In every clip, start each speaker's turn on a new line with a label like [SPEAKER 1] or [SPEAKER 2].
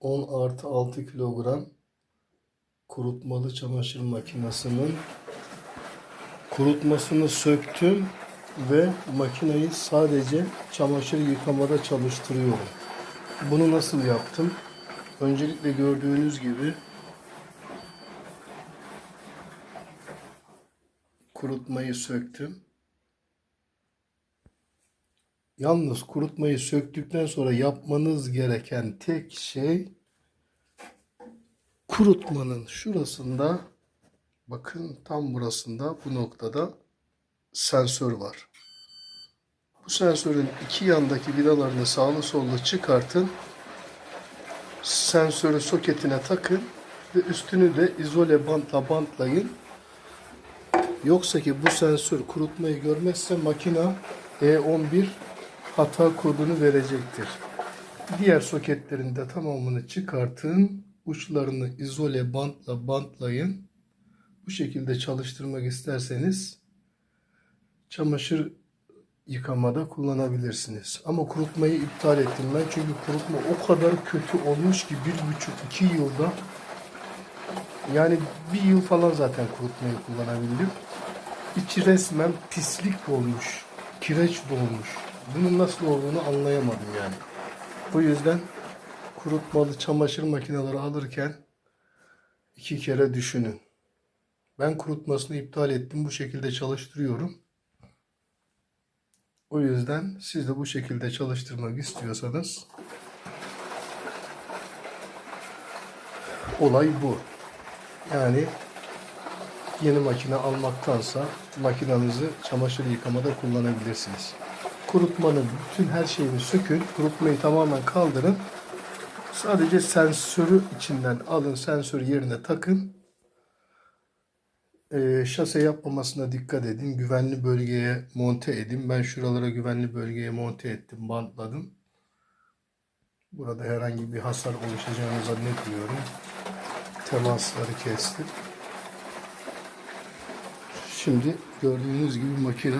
[SPEAKER 1] 10 artı 6 kilogram kurutmalı çamaşır makinesinin kurutmasını söktüm ve makineyi sadece çamaşır yıkamada çalıştırıyorum. Bunu nasıl yaptım? Öncelikle gördüğünüz gibi kurutmayı söktüm. Yalnız kurutmayı söktükten sonra yapmanız gereken tek şey kurutmanın şurasında bakın tam burasında bu noktada sensör var. Bu sensörün iki yandaki vidalarını sağlı sollu çıkartın. Sensörü soketine takın ve üstünü de izole bantla bantlayın. Yoksa ki bu sensör kurutmayı görmezse makina E11 hata kodunu verecektir. Diğer soketlerin de tamamını çıkartın. Uçlarını izole bantla bantlayın. Bu şekilde çalıştırmak isterseniz çamaşır yıkamada kullanabilirsiniz. Ama kurutmayı iptal ettim ben. Çünkü kurutma o kadar kötü olmuş ki bir buçuk iki yılda yani bir yıl falan zaten kurutmayı kullanabildim. İçi resmen pislik dolmuş. Kireç dolmuş. Bunun nasıl olduğunu anlayamadım yani. Bu yüzden kurutmalı çamaşır makineleri alırken iki kere düşünün. Ben kurutmasını iptal ettim. Bu şekilde çalıştırıyorum. O yüzden siz de bu şekilde çalıştırmak istiyorsanız olay bu. Yani yeni makine almaktansa makinenizi çamaşır yıkamada kullanabilirsiniz. Kurutmanın bütün her şeyini sökün. Kurutmayı tamamen kaldırın. Sadece sensörü içinden alın. Sensörü yerine takın. Ee, şase yapmamasına dikkat edin. Güvenli bölgeye monte edin. Ben şuralara güvenli bölgeye monte ettim. Bantladım. Burada herhangi bir hasar oluşacağını zannetmiyorum. Temasları kestim. Şimdi gördüğünüz gibi makine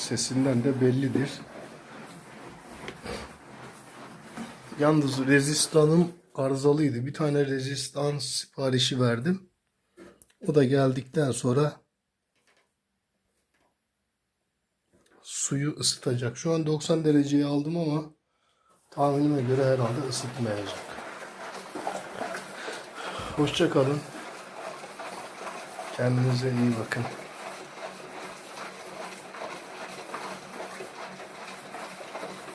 [SPEAKER 1] sesinden de bellidir. Yalnız rezistanım arızalıydı. Bir tane rezistan siparişi verdim. O da geldikten sonra suyu ısıtacak. Şu an 90 dereceye aldım ama tahminime göre herhalde ısıtmayacak. Hoşça kalın. Kendinize iyi bakın.